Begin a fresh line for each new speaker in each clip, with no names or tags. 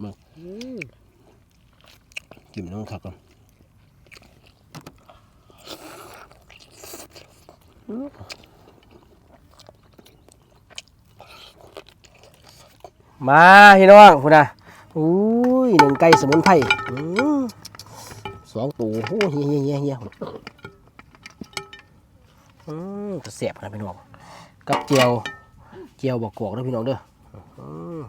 อืม
จิ้มน้ำขักก่อน
มาพี่น้องคุณนะอุ้ยหนึ่งไก่สมุนไพรอืมสองตัวโอ้เฮียเฮียเฮียเฮียอืมจะเสียบกันพี่น้องกับเจียวเจียวบอกกอกเด้อพี่น้องเด้ออืม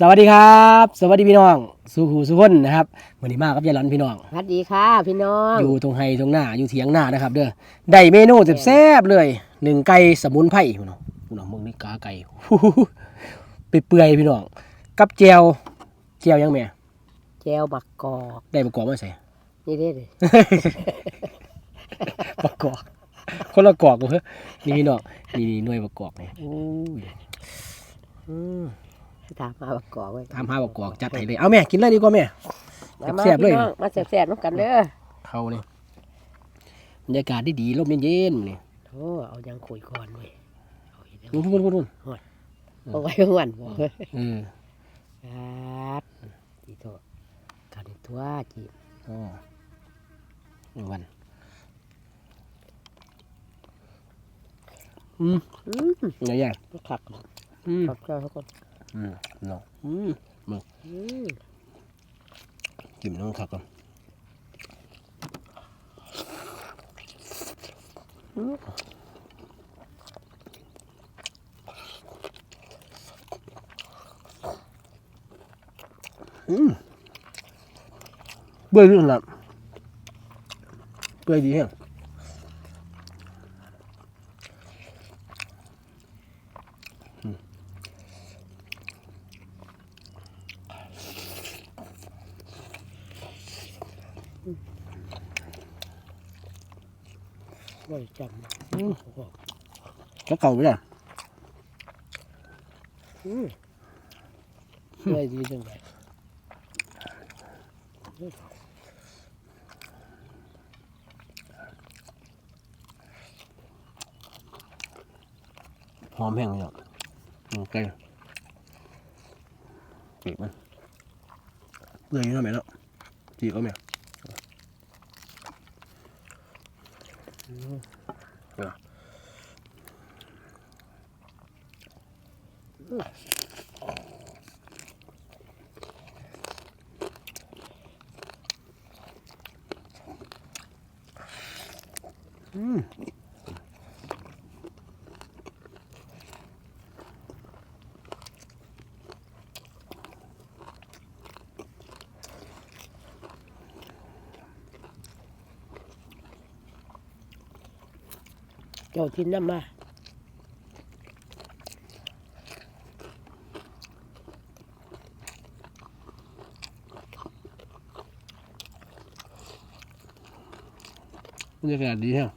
สวัสดีครับ สวัสดีพี่น้องสุขูสุขคนนะครับวันนี้มากับยายหลอนพี่น้อง
สวัสดีค่ะพี่น้อง
อยู่ตรงไฮตรงหน้าอยู่เถียงหน้านะครับ เด้อได้เมนูแซ่บๆเลยหนึ่งไก่สมุนไพรพี่น้องพี่น้องมึงนี่กาไก่ไปเปื่อยๆพี่น้อง กับเจียวเจียวยังแม่
แจวบักกอก
ได้ประกอบมาใส่
นี่เด้เลย
ประกอบคนละกอกกูเฮ้ยนี่พี่น้องนี่นี่หน่วยประกอบนี่อู้ยอืม
ถามมาบักกอกไว้
ตามหาประกอบจัดให้เลยเอาแม่กินเลยดีกว่าแม่
มา
แซ่บๆเลย
พี่น้องมาแซ่บๆน้ำกันเด้อ
เขานี่บรรยากาศดีๆลมเย็นๆนี่
โอ้เอายังคุยก่อนเว้ยเอาอีกแล้ว
นู่นนู่นนู่นนู่น
เอาไว้หวันบอกเฮ้ย
เออ
ครับจีโตกันตัวจี
อ๋อหนึ่งวันอืม
อืม
เนื้อย่าง
ขับ
อืม
ขับเจ้าทุกคน
อืมเนาะอืม
อืม
จิ้มน้ำขักก่อน
เบื่อเรื่องละเบื่อดีแฮง
ไว้จำอืมโอ้โห
ก็เก่าไปเลย
อืมไว้ดีจังเลย
หอมแห้งเลยอะโอเคปีกมัน
เบื่ออยู่เนาะแม่เนาะ
จีก็แม่ 음.
เจ้าทินน้ำมา
บรรยากาศดีแฮง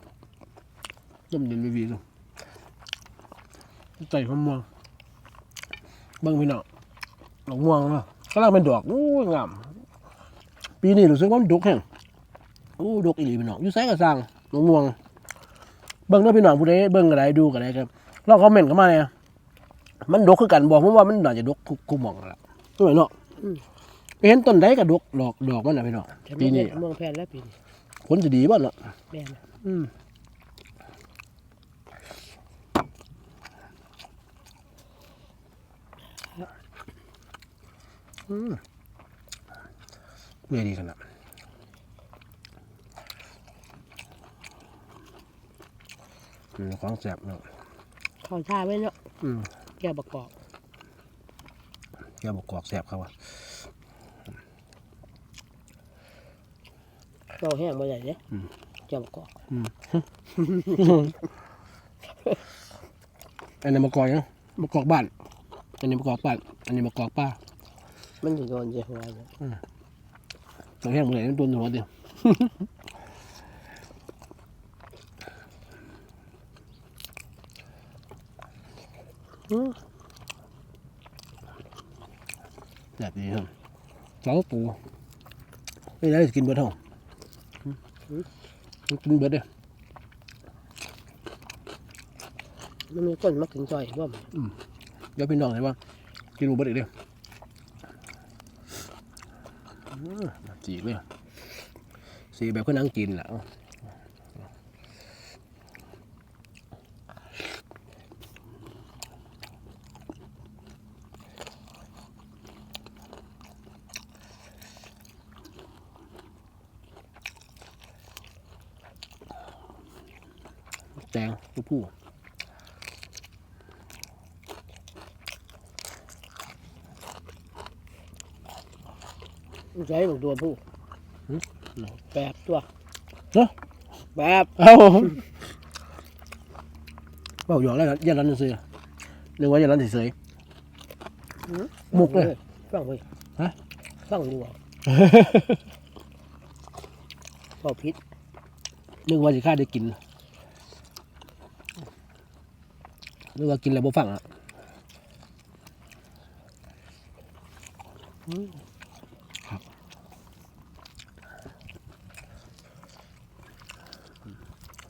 ต้มเย็นวีๆเลยใส่มะม่วงเบิ่งพี่น้องดอกม่วงเนะกำลังเป็นดอกอู้ยงาม ปีนี้รู้สึกว่ามันดกแฮงอู้ดกอีหลีพี่น้องอยู่ไสก็สร้างดอกม่วง เบิ่งเด้อพี่น้องผู้ใดเบิ่งก็ได้ดูก็ได้ครับลองคอมเมนต์เข้ามาเนี่ยมันดกคือกันบอกผมว่ามันน่าจะดกทุกคุหมองนั่นล่ะตัวไหนเนาะไปเห็นต้นใดก็ดกดอกดอกมันน่ะพี่น้อง
ฉัน
ปี
ไม่
นี้
ได้เมืองแพนแล้วปีนี้
ผลจะดีบ่เนาะ
แม่นะ
อืมอืมเมื่อดีขนาด อืมของแสบเนาะ
ข้าวชาไว้เนาะ
อืม
แก้วบักกอก
แกบอกกอกแสบเขาว่ะ
เราแห้งมาใหญ่เนี่ยแก้วบักกอก
อันนี้มะกอกยังมะกอกบ้าน อันนี้มะกอกบ้าน อันนี้มะกอกป้า
มันอยู่โดนเจ้าหัวเนี่ย
ตัวแห้งเหมือนตัวหัวเดียว แบบนี้ครับเราปูไม่ได้กินเบิดเท่ากินเบิดเด้อ
มันมีคนมากินซอยร่วม
ดี๋ยวพี่น้องเห็นว่ากินหมูบดอีกเด้ออื้อจีกเลยสีแบบคนนั่งกินแหละ แตงลูกผู้
ใช้บอกตัวผู้แปดตัว
เนาะ
แบบ
เอาเบาหยอกแล้วนะอย่าร้อนซื้อนึกว่าอย่าร้อนเฉยๆมุกเลย
ฟังไป
ฮะ
ฟังดูอะพอพิษ
นึกว่าจะฆ่าได้กิน นึกว่ากินแล้วบ่ฟังอะครับ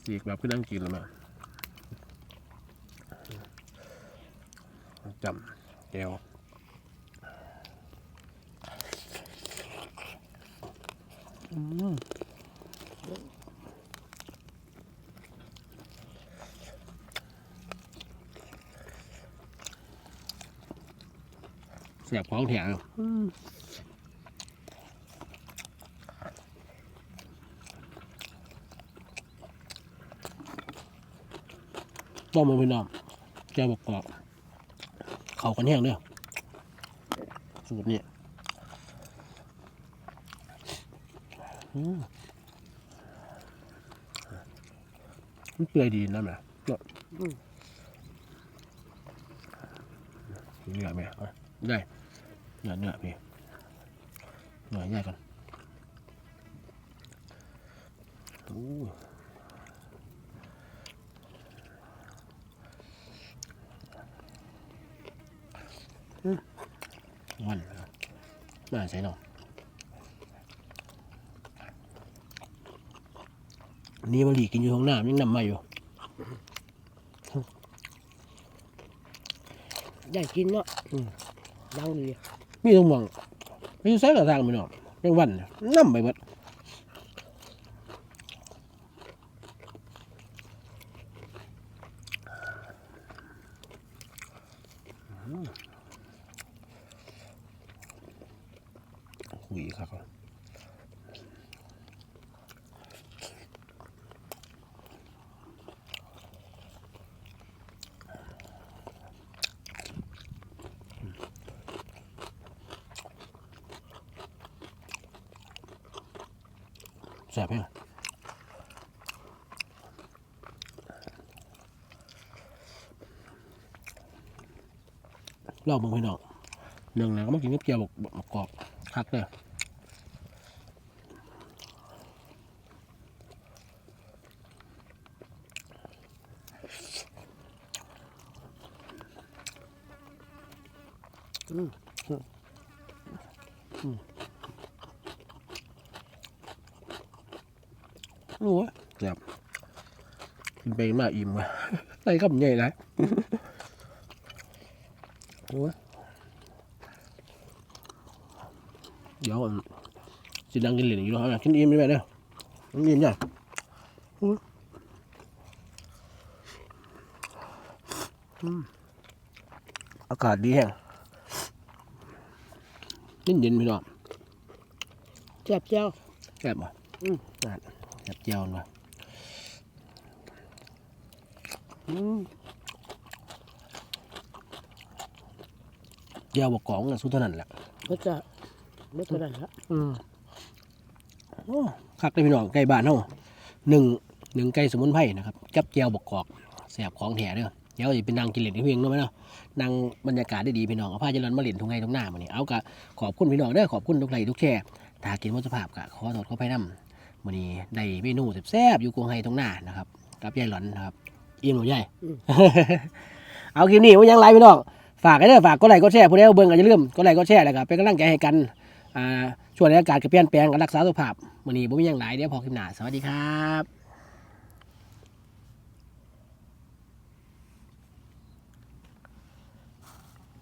จีกแบบขึ้นนั่งกินแล้วมั้จำแก้ว เสียบของแถวต้มมันพี่น้องแก้วบอกกรอบเขากันแห้งเด้อสูตรนี้อืมมันเปื่อยดีนะแม่เนาะเนื้อแม่เอาได้ เนื้อเนื้อพี่เนื้อใหญ่กันโอ้ยวันมาใส่หน่อยนี่มันหลีกินอยู่ข้างหน้ายังนำมาอยู่
ได้กินเนาะดังดี
มีตรงมองมีใส่กระทางไปเนาะยังวันเนี่ยน้ำไปหมดหุยครับ แซ่บไหมเลองมึงพี่น้องหนึ่งนะก็มากินกับเกี๊ยวบกบกกรอบคักเลยโอ้ ยแซ่บกินไปมาอิ่มว่ะใส่คำใหญ่ไรโอ้ยเดี๋ยวอันสิดังกินเหรียญอยู่แล้วกินอิ่มได้ไหมเนี่ยกินอิ่มยังโอ้ยอืมอากาศดีแฮงเย็นเย็นๆพี่น้อง
แซ่บเจ้า
แซ่บป่ะ
อืม
นั่นแซ่บเจียวนะอืมเจียวบอกกองน่ะสุดเท่านั้นแหละ
ก็จะไม่เท่านั้นละ
อืมโอ้คักเลยพี่น้องไก่บ้านเฮาหนึ่งหนึ่งไก่สมุนไพรนะครับกับเจียวบอกกอกแซ่บของแถเด้อเดี๋ยวจะเป็นนางกินเหรียญที่เพียงเนาะไหมเนาะนางบรรยากาศได้ดีพี่น้องเอาผ้าเจริญมาเหรียญทุงไงทุงหน้ามานี่เอากะขอบคุณพี่น้องเด้อขอบคุณทุกไลค์ทุกแชร์ถ้ากินวัตถุภาพกะขอโทษขออภัยนำ วันนี้ได้เมนูแซ่บๆอยู่กวงไฮตรงหน้านะครับกับยายหลอนนะครับอิ่มหนูใหญ่เอาคลิปนี้ไว้ยังไลฟ์พี่น้องฝากกันเด้อฝากกดไลค์กดแชร์ผู้ใดเอาเบิ่งก็อย่าลืมกดไลค์กดแชร์แล้วก็เป็นกำลังใจให้กันอ่าช่วงในอากาศก็เปลี่ยนแปลงก็รักษาสุขภาพวันนี้ผมมีอย่างหลายเดี๋ยวพอคลิปหน้าสวัสดีครับ